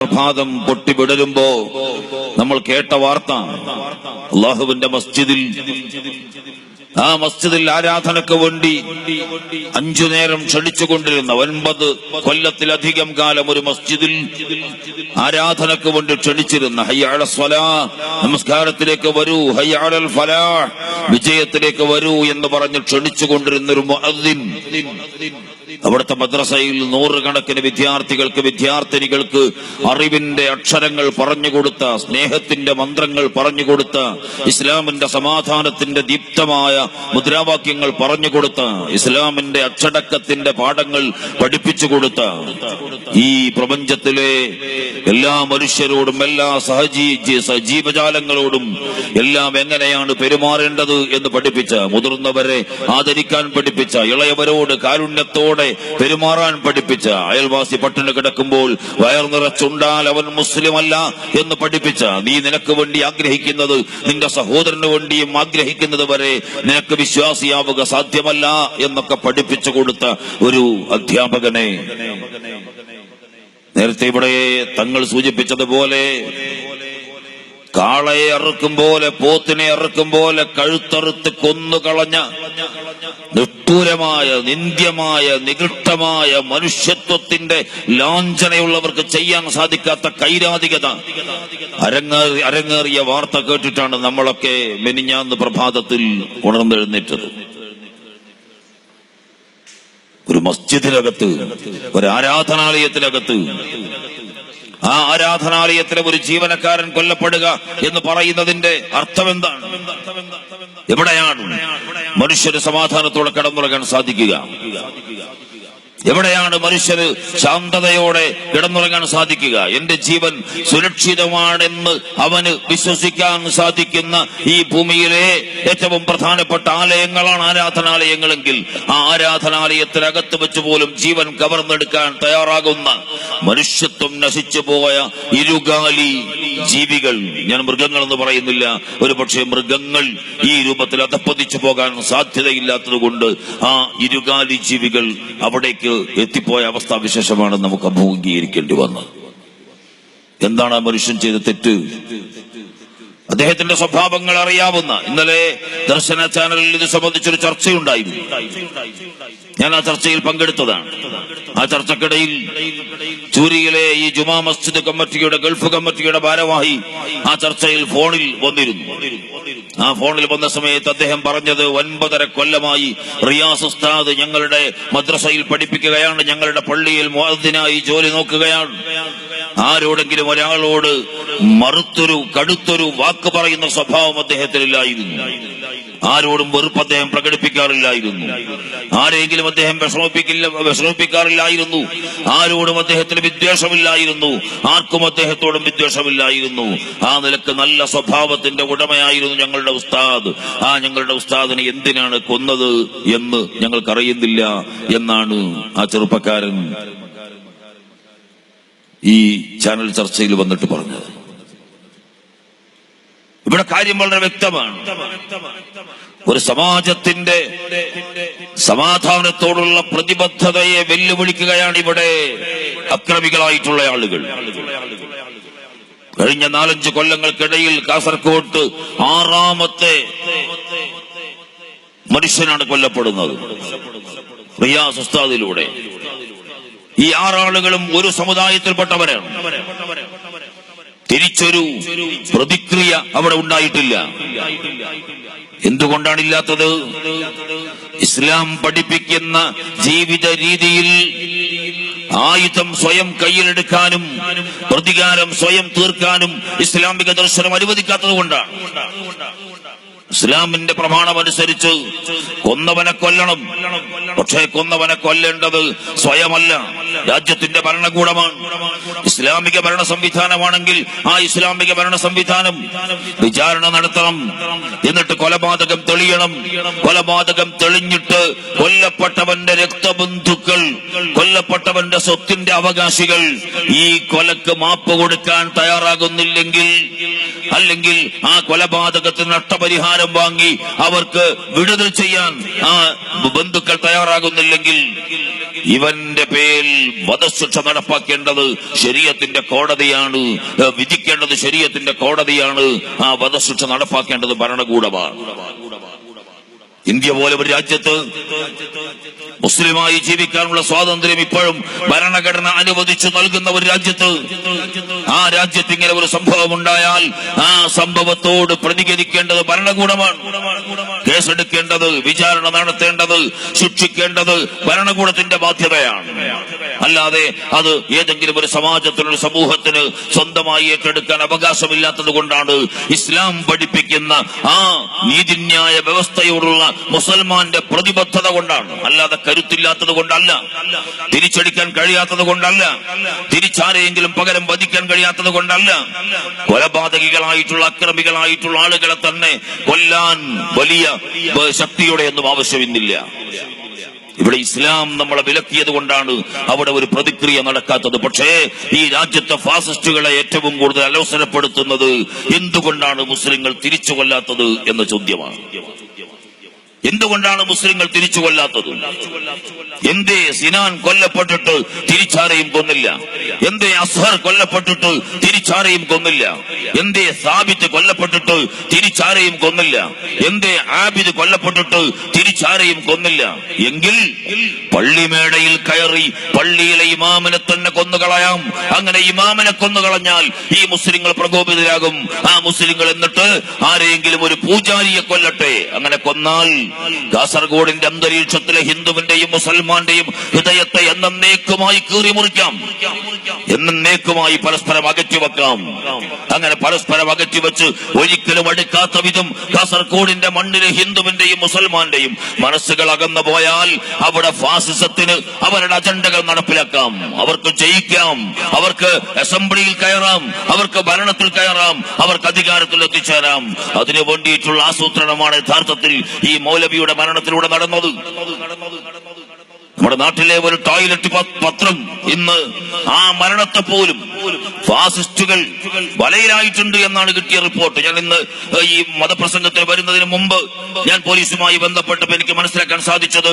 പ്രഭാതം പൊട്ടിവിടരുമ്പോ നമ്മൾ കേട്ട വാർത്ത. അള്ളാഹുവിന്റെ മസ്ജിദിൽ ആ മസ്ജിദിൽ ആരാധനക്ക് വേണ്ടി അഞ്ചു നേരം ക്ഷണിച്ചുകൊണ്ടിരുന്ന ഒൻപത് കൊല്ലത്തിലധികം കാലം ഒരു മസ്ജിദിൽ ആരാധനക്ക് വേണ്ടി ക്ഷണിച്ചിരുന്ന ഹയ്യാള സ്വലാ നമസ്കാരത്തിലേക്ക് വരൂ ഹയ്യാഴൽ ഫലാ വിജയത്തിലേക്ക് വരൂ എന്ന് പറഞ്ഞ് ക്ഷണിച്ചുകൊണ്ടിരുന്ന ഒരു അവിടുത്തെ മദ്രസയിൽ നൂറുകണക്കിന് വിദ്യാർത്ഥികൾക്ക് വിദ്യാർത്ഥിനികൾക്ക് അറിവിന്റെ അക്ഷരങ്ങൾ പറഞ്ഞുകൊടുത്ത സ്നേഹത്തിന്റെ മന്ത്രങ്ങൾ പറഞ്ഞുകൊടുത്ത ഇസ്ലാമിന്റെ സമാധാനത്തിന്റെ ദീപ്തമായ മുദ്രാവാക്യങ്ങൾ പറഞ്ഞുകൊടുത്ത ഇസ്ലാമിന്റെ അച്ചടക്കത്തിന്റെ പാഠങ്ങൾ പഠിപ്പിച്ചു കൊടുത്ത ഈ പ്രപഞ്ചത്തിലെ എല്ലാ മനുഷ്യരോടും എല്ലാ സഹജീ സജീവജാലങ്ങളോടും ജീവജാലങ്ങളോടും എല്ലാം എങ്ങനെയാണ് പെരുമാറേണ്ടത് എന്ന് പഠിപ്പിച്ച മുതിർന്നവരെ ആദരിക്കാൻ പഠിപ്പിച്ച ഇളയവരോട് കാരുണ്യത്തോടെ പെരുമാറാൻ പഠിപ്പിച്ച അയൽവാസി പട്ടിണി കിടക്കുമ്പോൾ വയർ നിറച്ചുണ്ടാൽ അവൻ മുസ്ലിമല്ല എന്ന് പഠിപ്പിച്ച നീ നിനക്ക് വേണ്ടി ആഗ്രഹിക്കുന്നത് നിന്റെ സഹോദരന് വേണ്ടിയും ആഗ്രഹിക്കുന്നത് വരെ നിനക്ക് വിശ്വാസിയാവുക സാധ്യമല്ല എന്നൊക്കെ പഠിപ്പിച്ചു കൊടുത്ത ഒരു അധ്യാപകനെ. നേരത്തെ ഇവിടെ തങ്ങൾ സൂചിപ്പിച്ചതുപോലെ കാളയെ അറുക്കും പോലെ പോത്തിനെ അറുക്കും പോലെ കഴുത്തറുത്ത് കൊന്നുകളഞ്ഞ നിഷ്ഠൂരമായ നിന്ദ്യമായ നികൃഷ്ടമായ മനുഷ്യത്വത്തിന്റെ ലാഞ്ചനയുള്ളവർക്ക് ചെയ്യാൻ സാധിക്കാത്ത കൈരാധികത. അരങ്ങേറി അരങ്ങേറിയ വാർത്ത കേട്ടിട്ടാണ് നമ്മളൊക്കെ മെനിഞ്ഞാന്ന് പ്രഭാതത്തിൽ ഉണർന്നെഴുന്നേറ്റത്. ഒരു മസ്ജിദിനകത്ത് ഒരു ആരാധനാലയത്തിനകത്ത് ആ ആരാധനാലയത്തിലെ ഒരു ജീവനക്കാരൻ കൊല്ലപ്പെടുക എന്ന് പറയുന്നതിന്റെ അർത്ഥം എന്താണ് എവിടെയാണ്? മനുഷ്യന് സമാധാനത്തോടെ കടന്നുറങ്ങാൻ സാധിക്കുക. എവിടെയാണ് മനുഷ്യന് ശാന്തതയോടെ കിടന്നുറങ്ങാൻ സാധിക്കുക? എന്റെ ജീവൻ സുരക്ഷിതമാണെന്ന് അവന് വിശ്വസിക്കാൻ സാധിക്കുന്ന ഈ ഭൂമിയിലെ ഏറ്റവും പ്രധാനപ്പെട്ട ആലയങ്ങളാണ് ആരാധനാലയങ്ങളെങ്കിൽ ആ ആരാധനാലയത്തിനകത്ത് വെച്ച് പോലും ജീവൻ കവർന്നെടുക്കാൻ തയ്യാറാകുന്ന മനുഷ്യത്വം നശിച്ചു പോയ ഇരുകാലി ജീവികൾ. ഞാൻ മൃഗങ്ങൾ എന്ന് പറയുന്നില്ല. ഒരു പക്ഷേ മൃഗങ്ങൾ ഈ രൂപത്തിൽ അധപ്പതിച്ചു പോകാൻ സാധ്യതയില്ലാത്തത് കൊണ്ട് ആ ഇരുകാലി ജീവികൾ അവിടേക്ക് എത്തിപ്പോയ അവസ്ഥാവിശേഷമാണ് നമുക്ക് അഭിമുഖീകരിക്കേണ്ടി വന്നത്. എന്താണ് ആ മനുഷ്യൻ ചെയ്ത തെറ്റ്? അദ്ദേഹത്തിന്റെ സ്വഭാവങ്ങൾ അറിയാവുന്ന ഇന്നലെ ദർശന ചാനലിൽ ഇത് സംബന്ധിച്ചൊരു ചർച്ചയുണ്ടായിരുന്നു. ഞാൻ ആ ചർച്ചയിൽ പങ്കെടുത്തതാണ്. ആ ചർച്ചക്കിടയിൽ ചൂരിയിലെ ഈ ജുമാ മസ്ജിദ് കമ്മിറ്റിയുടെ ഗൾഫ് കമ്മിറ്റിയുടെ ഭാരവാഹി ആ ചർച്ചയിൽ ഫോണിൽ വന്നിരുന്നു. ആ ഫോണിൽ വന്ന സമയത്ത് അദ്ദേഹം പറഞ്ഞത് ഒൻപതര കൊല്ലമായി റിയാസ് ഉസ്താദ് ഞങ്ങളുടെ മദ്രസയിൽ പഠിപ്പിക്കുകയാണ് ഞങ്ങളുടെ പള്ളിയിൽ മുഅദ്ദിനായി ജോലി നോക്കുകയാണ്. ആരോടെങ്കിലും ഒരാളോട് മറുത്തൊരു കടുത്തൊരു വാക്ക് പറയുന്ന സ്വഭാവം അദ്ദേഹത്തിനില്ലായിരുന്നു ആരോടും വെറുപ്പ് അദ്ദേഹം പ്രകടിപ്പിക്കാറില്ലായിരുന്നു. ആരെങ്കിലും അദ്ദേഹം വിഷമിപ്പിക്കില്ല വിഷമിപ്പിക്കാറില്ലായിരുന്നു. ആരോടും അദ്ദേഹത്തിന് വിദ്വേഷമില്ലായിരുന്നു. ആർക്കും അദ്ദേഹത്തോടും വിദ്വേഷമില്ലായിരുന്നു. ആ നിലയ്ക്ക് നല്ല സ്വഭാവത്തിന്റെ ഉടമയായിരുന്നു ഞങ്ങളുടെ ഉസ്താദ്. ആ ഞങ്ങളുടെ ഉസ്താദിനെ എന്തിനാണ് കൊന്നത് എന്ന് ഞങ്ങൾക്കറിയുന്നില്ല എന്നാണ് ആ ചെറുപ്പക്കാരൻ ഈ ചാനൽ ചർച്ചയിൽ വന്നിട്ട് പറഞ്ഞത്. ഇവിടെ കാര്യം വളരെ വ്യക്തമാണ്. ഒരു സമാജത്തിന്റെ സമാധാനത്തോടുള്ള പ്രതിബദ്ധതയെ വെല്ലുവിളിക്കുകയാണ് ഇവിടെ അക്രമികളായിട്ടുള്ള ആളുകൾ. കഴിഞ്ഞ നാലഞ്ച് കൊല്ലങ്ങൾക്കിടയിൽ കാസർകോട്ട് ആറാമത്തെ മനുഷ്യനാണ് കൊല്ലപ്പെടുന്നത്. റിയാസ് ഉസ്താദിലൂടെ. ഈ ആറാളുകളും ഒരു സമുദായത്തിൽപ്പെട്ടവരാണ്. തിരിച്ചൊരു പ്രതിക്രിയ അവിടെ ഉണ്ടായിട്ടില്ല. എന്തുകൊണ്ടാണ് ഇല്ലാത്തത് ഇസ്ലാം പഠിപ്പിക്കുന്ന ജീവിത രീതിയിൽ ആയുധം സ്വയം കയ്യിലെടുക്കാനും പ്രതികാരം സ്വയം തീർക്കാനും ഇസ്ലാമിക ദർശനം അനുവദിക്കാത്തത് കൊണ്ടാണ്. ഇസ്ലാമിന്റെ പ്രമാണമനുസരിച്ച് കൊന്നവനെ കൊല്ലണം. പക്ഷേ കൊന്നവനെ കൊല്ലേണ്ടത് സ്വയമല്ല. രാജ്യത്തിന്റെ ഭരണകൂടമാണ്. ഇസ്ലാമിക ഭരണ സംവിധാനമാണെങ്കിൽ ആ ഇസ്ലാമിക ഭരണ സംവിധാനം വിചാരണ നടത്തണം. എന്നിട്ട് കൊലപാതകം തെളിയണം. കൊലപാതകം തെളിഞ്ഞിട്ട് കൊല്ലപ്പെട്ടവന്റെ രക്തബന്ധുക്കൾ കൊല്ലപ്പെട്ടവന്റെ സ്വത്തിന്റെ അവകാശികൾ ഈ കൊലക്ക് മാപ്പ് കൊടുക്കാൻ തയ്യാറാകുന്നില്ലെങ്കിൽ അല്ലെങ്കിൽ ആ കൊലപാതകത്തിന് നഷ്ടപരിഹാരം വാങ്ങി അവർക്ക് വിടുതൽ ചെയ്യാൻ ആ ബന്ധുക്കൾ തയ്യാറാകുന്നില്ലെങ്കിൽ ഇവന്റെ പേരിൽ വധശിക്ഷ നടപ്പാക്കേണ്ടത് ശരീരത്തിന്റെ കോടതിയാണ്. വിധിക്കേണ്ടത് ശരീരത്തിന്റെ കോടതിയാണ്. ആ വധശിക്ഷ നടപ്പാക്കേണ്ടത് ഭരണകൂടമാണ്. ഇന്ത്യ പോലെ ഒരു രാജ്യത്ത് മുസ്ലിമായി ജീവിക്കാനുള്ള സ്വാതന്ത്ര്യം ഇപ്പോഴും ഭരണഘടന അനുവദിച്ചു നൽകുന്ന ഒരു രാജ്യത്ത് ആ രാജ്യത്ത് ഇങ്ങനെ ഒരു സംഭവം ഉണ്ടായാൽ ആ സംഭവത്തോട് പ്രതികരിക്കേണ്ടത് ഭരണകൂടമാണ്. കേസെടുക്കേണ്ടത് വിചാരണ നടത്തേണ്ടത് ശിക്ഷിക്കേണ്ടത് ഭരണകൂടത്തിന്റെ ബാധ്യതയാണ്. അല്ലാതെ അത് ഏതെങ്കിലും ഒരു സമാജത്തിനൊരു സമൂഹത്തിന് സ്വന്തമായി ഏറ്റെടുക്കാൻ അവകാശമില്ലാത്തത് കൊണ്ടാണ് ഇസ്ലാം പഠിപ്പിക്കുന്ന ആ നീതിന്യായ വ്യവസ്ഥയോടുള്ള മുസൽമാന്റെ പ്രതിബദ്ധത കൊണ്ടാണ്. അല്ലാതെ കരുത്തില്ലാത്തത് കൊണ്ടല്ല തിരിച്ചടിക്കാൻ കഴിയാത്തത് കൊണ്ടല്ല തിരിച്ചാരെയെങ്കിലും പകരം വധിക്കാൻ കഴിയാത്തത് കൊണ്ടല്ല. കൊലപാതകികളായിട്ടുള്ള അക്രമികളായിട്ടുള്ള ആളുകളെ തന്നെ കൊല്ലാൻ വലിയ ഏഹ്, ശക്തിയുടെ ഒന്നും ആവശ്യമില്ല ഇവിടെ ഇസ്ലാം നമ്മളെ വിലക്കിയത് കൊണ്ടാണ് അവിടെ ഒരു പ്രതിക്രിയ നടക്കാത്തത്. പക്ഷേ ഈ രാജ്യത്തെ ഫാസിസ്റ്റുകളെ ഏറ്റവും കൂടുതൽ അലോസരപ്പെടുത്തുന്നത് എന്തുകൊണ്ടാണ് മുസ്ലിങ്ങൾ തിരിച്ചു കൊല്ലാത്തത് എന്ന ചോദ്യമാണ്. എന്തുകൊണ്ടാണ് മുസ്ലിങ്ങൾ തിരിച്ചു കൊല്ലാത്തത് എന്തേ സിനാൻ കൊല്ലപ്പെട്ടിട്ട് തിരിച്ചാരെയും കൊന്നില്ല? എന്തേ അസ്ഹർ കൊല്ലപ്പെട്ടിട്ട് തിരിച്ചാരെയും കൊന്നില്ല? എന്തേ സാബിത്ത് കൊല്ലപ്പെട്ടിട്ട് തിരിച്ചാരെയും കൊന്നില്ല? എന്തേ ആബിദ് കൊല്ലപ്പെട്ടിട്ട് തിരിച്ചാരെയും കൊന്നില്ല? എങ്കിൽ പള്ളിമേടയിൽ കയറി പള്ളിയിലെ ഇമാമിനെ തന്നെ കൊന്നുകളയാം അങ്ങനെ ഇമാമിനെ കൊന്നുകളഞ്ഞാൽ ഈ മുസ്ലിങ്ങൾ പ്രകോപിതരാകും. ആ മുസ്ലിങ്ങൾ എന്നിട്ട് ആരെങ്കിലും ഒരു പൂജാരിയെ കൊല്ലട്ടെ. അങ്ങനെ കൊന്നാൽ കാസർഗോഡിന്റെ അന്തരീക്ഷത്തിലെ ഹിന്ദുവിന്റെയും മുസൽമാന്റെയും ഹൃദയത്തെ എന്നേക്കുമായി കീറി മുറിക്കാം. എന്നേക്കുമായി പരസ്പരം അകറ്റിവെക്കാം അങ്ങനെ പരസ്പരം അകറ്റി വെച്ച് ഒരിക്കലും അടുക്കാത്ത വിധം കാസർഗോഡിന്റെ മണ്ണിലെ ഹിന്ദുവിന്റെയും മുസൽമാന്റെയും മനസ്സുകൾ അകന്നു പോയാൽ അവിടെ ഫാസിസത്തിന് അവരുടെ അജണ്ടകൾ നടപ്പിലാക്കാം. അവർക്ക് ജയിക്കാം. അവർക്ക് അസംബ്ലിയിൽ കയറാം. അവർക്ക് ഭരണത്തിൽ കയറാം. അവർക്ക് അധികാരത്തിൽ എത്തിച്ചേരാം. അതിനു വേണ്ടിയിട്ടുള്ള ആസൂത്രണമാണ് യഥാർത്ഥത്തിൽ ഈ മൗലവിയുടെ മരണത്തിലൂടെ നടന്നത് നടന്നത്. നമ്മുടെ നാട്ടിലെ ഒരു ടോയ്ലറ്റ് പത്രം ഇന്ന് ആ മരണത്തെ പോലും ഫാസിസ്റ്റുകൾ വലയിലായിട്ടുണ്ട് എന്നാണ് കിട്ടിയ റിപ്പോർട്ട് ഞാൻ ഇന്ന് ഈ മതപ്രസംഗത്തിൽ വരുന്നതിന് മുമ്പ് ഞാൻ പോലീസുമായി ബന്ധപ്പെട്ടപ്പോൾ എനിക്ക് മനസ്സിലാക്കാൻ സാധിച്ചത്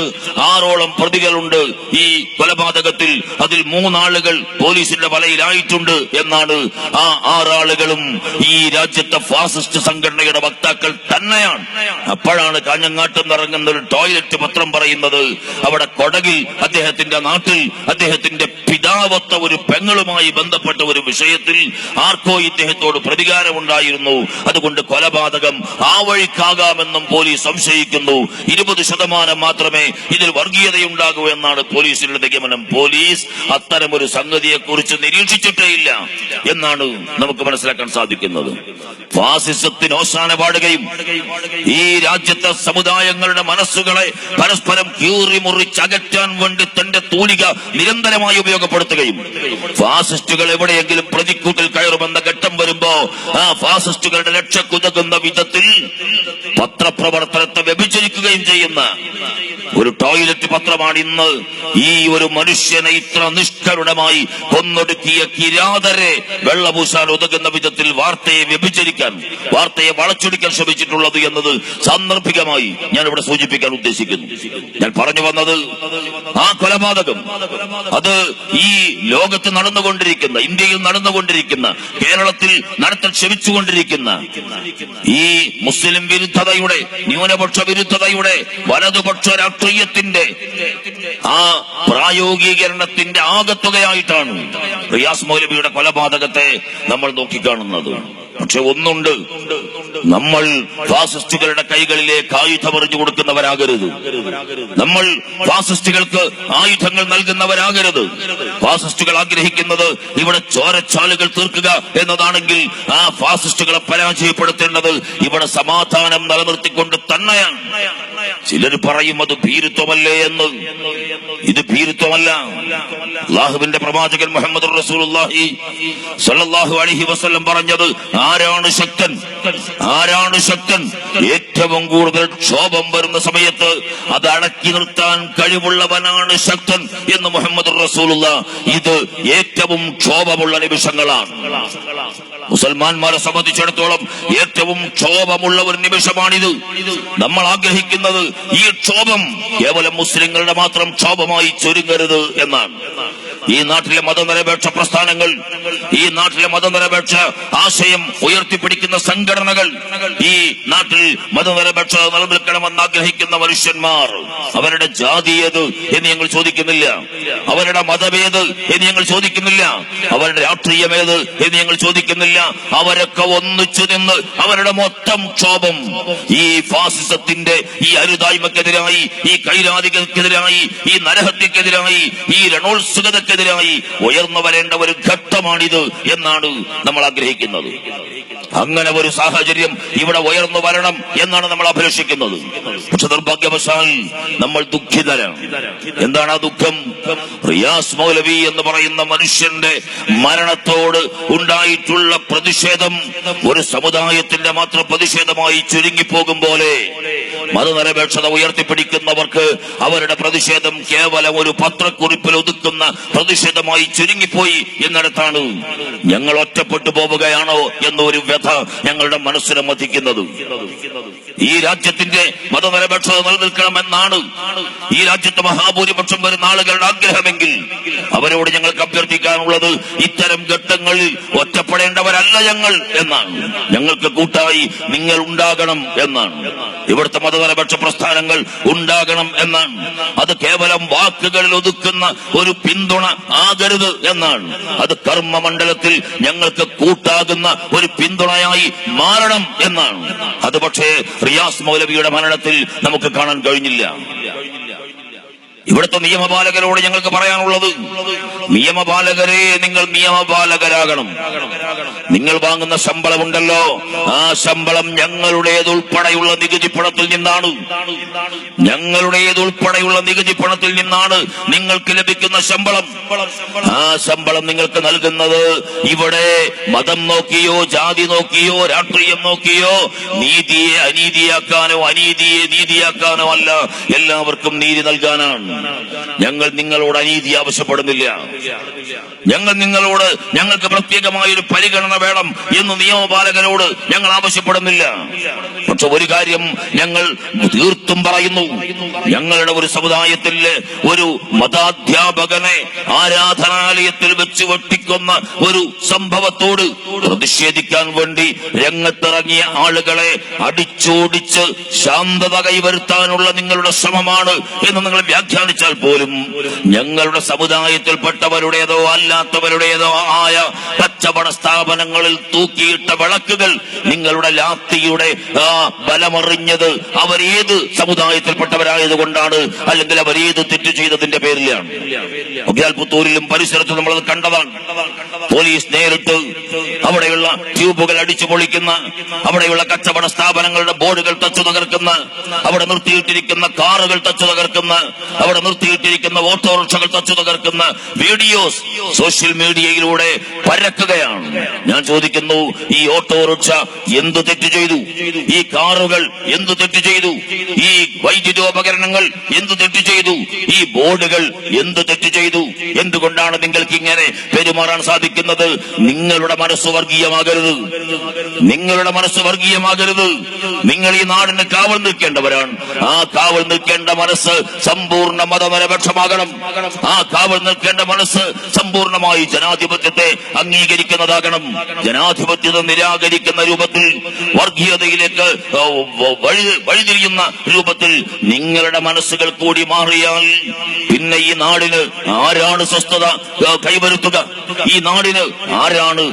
ആറോളം പ്രതികളുണ്ട് ഈ കൊലപാതകത്തിൽ. അതിൽ മൂന്നാളുകൾ പോലീസിന്റെ വലയിലായിട്ടുണ്ട് എന്നാണ് ആ ആറാളുകളും ഈ രാജ്യത്തെ ഫാസിസ്റ്റ് സംഘടനയുടെ വക്താക്കൾ തന്നെയാണ്. അപ്പോഴാണ് കാഞ്ഞങ്ങാട്ട് നിറങ്ങുന്ന ഒരു ടോയ്ലറ്റ് പത്രം പറയുന്നത്. അവിടെ കൊടകിൽ അദ്ദേഹത്തിന്റെ നാട്ടിൽ അദ്ദേഹത്തിന്റെ പിതാവത്ത ഒരു പെങ്ങളുമായി ബന്ധപ്പെട്ട ഒരു വിഷയത്തിൽ ആർക്കോ ഇദ്ദേഹത്തോട് പ്രതികാരമുണ്ടായിരുന്നു. അതുകൊണ്ട് കൊലപാതകം ആ വഴിക്കാകാമെന്നും പോലീസ് സംശയിക്കുന്നു. ഇരുപത് ശതമാനം മാത്രമേ ഇതിൽ വർഗീയതയുണ്ടാകൂ എന്നാണ് പോലീസിന്റെ നിഗമനം. പോലീസ് അത്തരമൊരു സംഗതിയെ കുറിച്ച് നിരീക്ഷിച്ചിട്ടേയില്ല എന്നാണ് നമുക്ക് മനസ്സിലാക്കാൻ സാധിക്കുന്നത്. ഫാസിസത്തിന് അവസാന പാടുകയും ഈ രാജ്യത്തെ സമുദായങ്ങളുടെ മനസ്സുകളെ പരസ്പരം കീറി മുറിച്ചകറ്റാൻ വേണ്ടി തന്റെ തൂലിക നിരന്തരമായി ഉപയോഗപ്പെടുത്തുകയും ഫാസിസ്റ്റുകൾ എവിടെയെങ്കിലും പ്രതിക്കൂട്ടിൽ കയറുമെന്ന ഘട്ടം വരുമ്പോ ആ ഫാസിസ്റ്റുകളുടെ രക്ഷക്കുതകുന്ന വിധത്തിൽ പത്രപ്രവർത്തനത്തെ വ്യഭിചരിക്കുകയും ചെയ്യുന്ന ഒരു ടോയ്ലറ്റ് പത്രമാണ് ഇന്ന് ഈ ഒരു മനുഷ്യനെ ഇത്ര നിഷ്കരുണമായി കൊന്നൊടുക്കിയ കിരാതരെ വെള്ളപൂശാൻ ഒതുങ്ങുന്ന വിധത്തിൽ വാർത്തയെ വ്യഭിചരിക്കാൻ വാർത്തയെ വളച്ചൊടിക്കാൻ ശ്രമിച്ചിട്ടുള്ളത് എന്നത് സാന്ദർഭികമായി ഞാൻ ഇവിടെ സൂചിപ്പിക്കാൻ ഉദ്ദേശിക്കുന്നു. ഞാൻ പറഞ്ഞു വന്നത് ആ കൊലപാതകം. അത് ഈ ലോകത്ത് നടന്നുകൊണ്ടിരിക്കുന്ന ഇന്ത്യയിൽ നടന്നുകൊണ്ടിരിക്കുന്ന കേരളത്തിൽ നടത്താൻ ശ്രമിച്ചുകൊണ്ടിരിക്കുന്ന ഈ മുസ്ലിം വിരുദ്ധതയുടെ ന്യൂനപക്ഷ വിരുദ്ധതയുടെ വലതുപക്ഷ രാഷ്ട്രീയത്തിന്റെ ആ പ്രായോഗികരണത്തിന്റെ ആകത്തുകയായിട്ടാണ് റിയാസ് മൗലബിയുടെ കൊലപാതകത്തെ നമ്മൾ നോക്കിക്കാണുന്നത്. പക്ഷെ ഒന്നുണ്ട്. നമ്മൾ ഫാസിസ്റ്റുകളുടെ കൈകളിലേക്ക് ആയുധമെറിഞ്ഞു കൊടുക്കുന്നവരാകരുത്. നമ്മൾ ഫാസിസ്റ്റുകൾക്ക് ആയുധങ്ങൾ നൽകുന്നവരാകരുത്. ഫാസിസ്റ്റുകൾ ആഗ്രഹിക്കുന്നത് ഇവിടെ ചോരച്ചാലുകൾ തീർക്കുക എന്നതാണെങ്കിൽ ആ ഫാസിസ്റ്റുകളെ പരാജയപ്പെടുത്തേണ്ടത് ഇവിടെ സമാധാനം നിലനിർത്തിക്കൊണ്ട് തന്നെയാണ്. ചിലർ പറയും അത് ഭീരുത്വമല്ലേ എന്ന്. ഇത് ഭീരുത്വമല്ല. അള്ളാഹുവിന്റെ പ്രവാചകൻ മുഹമ്മദ് റസൂലുള്ളാഹി സല്ലല്ലാഹു അലൈഹി വസല്ലം പറഞ്ഞത് ആരാണ് ശക്തൻ? ആരാണ് ശക്തൻ? ഏറ്റവും കൂടുതൽ ക്ഷോഭം വരുന്ന സമയത്ത് അത് അടക്കി നിർത്താൻ കഴിവുള്ളവനാണ് ശക്തൻ എന്ന് മുഹമ്മദ് റസൂലുള്ള ഇത് ഏറ്റവും ക്ഷോഭമുള്ള നിമിഷങ്ങളാണ്. മുസൽമാന്മാരെ സംബന്ധിച്ചിടത്തോളം ഏറ്റവും ക്ഷോഭമുള്ള ഒരു നിമിഷമാണിത്. നമ്മൾ ആഗ്രഹിക്കുന്നത് ഈ ക്ഷോഭം കേവലം മുസ്ലിങ്ങളുടെ മാത്രം ക്ഷോഭമായി ചുരുങ്ങരുത് എന്നാണ്. ഈ നാട്ടിലെ മതനിരപേക്ഷ പ്രസ്ഥാനങ്ങൾ ഈ നാട്ടിലെ മതനിരപേക്ഷ ആശയം ഉയർത്തിപ്പിടിക്കുന്ന സംഘടനകൾ ഈ നാട്ടിൽ മതനിരപേക്ഷ നിലനിൽക്കണമെന്ന് ആഗ്രഹിക്കുന്ന മനുഷ്യന്മാർ അവരുടെ ജാതി ഏത് എന്ന് ഞങ്ങൾ ചോദിക്കുന്നില്ല. അവരുടെ മതമേത് എന്ന് ഞങ്ങൾ ചോദിക്കുന്നില്ല. അവരുടെ രാഷ്ട്രീയമേത് എന്ന് ഞങ്ങൾ ചോദിക്കുന്നില്ല. അവരൊക്കെ ഒന്നിച്ചു നിന്ന് അവരുടെ മൊത്തം ക്ഷോഭം ഈ ഫാസിസത്തിന്റെ ഈ അരുതായ്മക്കെതിരായി ഈ കൈരാതികൾക്കെതിരായി ഈ നരഹത്യക്കെതിരായി ഈ രണോത്സുകതക്കെതിരായി ഉയർന്നു വരേണ്ട ഒരു ഘട്ടമാണിത് എന്നാണ് നമ്മൾ ആഗ്രഹിക്കുന്നത്. അങ്ങനെ ഒരു സാഹചര്യം ഇവിടെ ഉയർന്നു വരണം എന്നാണ് നമ്മൾ അഭിലഷിക്കുന്നത് പക്ഷെ നിർഭാഗ്യവശാൽ നമ്മൾ ദുഃഖിതരാണ്. എന്താണ് ആ ദുഃഖം? റിയാസ് മൗലവി എന്ന് പറയുന്ന മനുഷ്യന്റെ മരണത്തോട് ഉണ്ടായിട്ടുള്ള പ്രതിഷേധം ഒരു സമുദായത്തിന്റെ മാത്രം പ്രതിഷേധമായി ചുരുങ്ങിപ്പോകും പോലെ മതനിരപേക്ഷത ഉയർത്തിപ്പിടിക്കുന്നവർക്ക് അവരുടെ പ്രതിഷേധം കേവലം ഒരു പത്രക്കുറിപ്പിൽ ഒതുക്കുന്ന പ്രതിഷേധമായി ചുരുങ്ങിപ്പോയി എന്നിടത്താണ് ഞങ്ങൾ ഒറ്റപ്പെട്ടു പോവുകയാണോ എന്നൊരു വ്യഥ ഞങ്ങളുടെ മനസ്സിനെ മതിക്കുന്നത് ഈ രാജ്യത്തിന്റെ മതനിരപേക്ഷത നിലനിൽക്കണമെന്നാണ് ഈ രാജ്യത്തെ മഹാഭൂരിപക്ഷം വരുന്ന ആളുകളുടെ ആഗ്രഹമെങ്കിൽ അവരോട് ഞങ്ങൾക്ക് അഭ്യർത്ഥിക്കാനുള്ളത് ഇത്തരം ഘട്ടങ്ങളിൽ ഒറ്റപ്പെടേണ്ടവരല്ല ഞങ്ങൾ എന്നാണ്. ഞങ്ങൾക്ക് കൂട്ടായി നിങ്ങൾ ഉണ്ടാകണം എന്നാണ്. ഇവിടുത്തെ മതനിരപേക്ഷ പ്രസ്ഥാനങ്ങൾ ഉണ്ടാകണം എന്നാണ്. അത് കേവലം വാക്കുകളിൽ ഒതുക്കുന്ന ഒരു പിന്തുണ ആകരുത് എന്നാണ്. അത് കർമ്മമണ്ഡലത്തിൽ ഞങ്ങൾക്ക് കൂട്ടാകുന്ന ഒരു പിന്തുണയായി മാറണം എന്നാണ്. അത് പക്ഷേ റിയാസ് മൗലവിയുടെ മരണത്തിൽ നമുക്ക് കാണാൻ കഴിഞ്ഞില്ല. ഇവിടുത്തെ നിയമപാലകരോട് ഞങ്ങൾക്ക് പറയാനുള്ളത് നിയമപാലകരെ നിങ്ങൾ നിയമപാലകരാകണം. നിങ്ങൾ വാങ്ങുന്ന ശമ്പളമുണ്ടല്ലോ ആ ശമ്പളം ഞങ്ങളുടേതുൾപ്പെടെയുള്ള നികുതി പണത്തിൽ നിന്നാണ്. ഞങ്ങളുടേതുൾപ്പെടെയുള്ള നികുതി പണത്തിൽ നിന്നാണ് നിങ്ങൾക്ക് ലഭിക്കുന്ന ശമ്പളം. ആ ശമ്പളം നിങ്ങൾക്ക് നൽകുന്നത് ഇവിടെ മതം നോക്കിയോ ജാതി നോക്കിയോ രാഷ്ട്രീയം നോക്കിയോ നീതിയെ അനീതിയാക്കാനോ അനീതിയെ നീതിയാക്കാനോ അല്ല. എല്ലാവർക്കും നീതി നൽകാനാണ്. ഞങ്ങൾ നിങ്ങളോട് അനീതി ആവശ്യപ്പെടുന്നില്ല. ഞങ്ങൾ നിങ്ങളോട് ഞങ്ങൾക്ക് പ്രത്യേകമായ ഒരു പരിഗണന വേണം എന്ന് നിയമപാലകരോട് ഞങ്ങൾ ആവശ്യപ്പെടുന്നില്ല. പക്ഷെ ഒരു കാര്യം ഞങ്ങൾ തീർത്തും പറയുന്നു. ഞങ്ങളുടെ ഒരു സമുദായത്തിൽ ഒരു മതാധ്യാപകനെ ആരാധനാലയത്തിൽ വെച്ച് വെട്ടിക്കുന്ന ഒരു സംഭവത്തോട് പ്രതിഷേധിക്കാൻ വേണ്ടി രംഗത്തിറങ്ങിയ ആളുകളെ അടിച്ചോടിച്ച് ശാന്തത കൈവരുത്താനുള്ള നിങ്ങളുടെ ശ്രമമാണ് എന്ന് നിങ്ങൾ വ്യാഖ്യാനിച്ചാൽ പോലും ഞങ്ങളുടെ സമുദായത്തിൽപ്പെട്ടവരുടേതോ അല്ലാത്തവരുടേതോ ആയ കച്ചവട സ്ഥാപനങ്ങളിൽ തൂക്കിയിട്ട വിളക്കുകൾ നിങ്ങളുടെ ലാത്തിയുടെ ആ ബലമറിഞ്ഞത് അവരേത് സമുദായത്തിൽപ്പെട്ടവരായത് കൊണ്ടാണ് അല്ലെങ്കിൽ അവരേത് തെറ്റു ചെയ്തതിന്റെ പേരിലാണ്? ഒഗ്യാൽ പുത്തൂരിലും പരിസരത്തും നമ്മളത് കണ്ടതാണ്. പോലീസ് നേരിട്ട് അവിടെയുള്ള ട്യൂബുകൾ അടിച്ചു പൊളിക്കുന്ന അവിടെയുള്ള കച്ചവട സ്ഥാപനങ്ങളുടെ ബോർഡുകൾ തച്ചു തകർക്കുന്ന അവിടെ നിർത്തിയിട്ടിരിക്കുന്ന കാറുകൾ തച്ചു തകർക്കുന്ന അവിടെ നിർത്തിയിട്ടിരിക്കുന്ന ഓട്ടോറിക്ഷകൾ തച്ചു തകർക്കുന്ന വീഡിയോസ് സോഷ്യൽ മീഡിയയിലൂടെ പരക്കുകയാണ്. ഞാൻ ചോദിക്കുന്നു ഈ ഓട്ടോറിക്ഷ എന്തു തെറ്റ് ചെയ്തു? ഈ കാറുകൾ എന്തു തെറ്റ് ചെയ്തു? ഈ വൈദ്യുതോപകരണങ്ങൾ എന്തു തെറ്റ് ചെയ്തു? ഈ ബോർഡുകൾ എന്തു തെറ്റ് ചെയ്തു? എന്തുകൊണ്ടാണ് നിങ്ങൾക്ക് ഇങ്ങനെ പെരുമാറാൻ സാധിക്കുന്നത്? നിങ്ങളുടെ മനസ്സ് വർഗീയമാകരുത്. നിങ്ങളുടെ മനസ്സ് വർഗീയമാകരുത്. നിങ്ങൾ ഈ നാടിന് കാവൽ നിൽക്കേണ്ടവരാണ്. ആ കാവൽ നിൽക്കേണ്ട മനസ്സ് സമ്പൂർണ മതനിരപക്ഷമാകണം. ആ കാവൽ നിൽക്കേണ്ട മനസ്സ് സമ്പൂർണമായി ജനാധിപത്യത്തെ അംഗീകരിക്കുന്നതാകണം. ജനാധിപത്യത്തെ നിരാകരിക്കുന്ന രൂപത്തിൽ വർഗീയതയിലേക്ക് ആ, വഴിതിരിയുന്ന രൂപത്തിൽ നിങ്ങളുടെ മനസ്സുകൾ കൂടി മാറിയാൽ പിന്നെ ഈ നാടിന് ആരാണ് സ്വസ്ഥത? കൈവരുത്തുക. ഈ നാടിന് ആരാണ്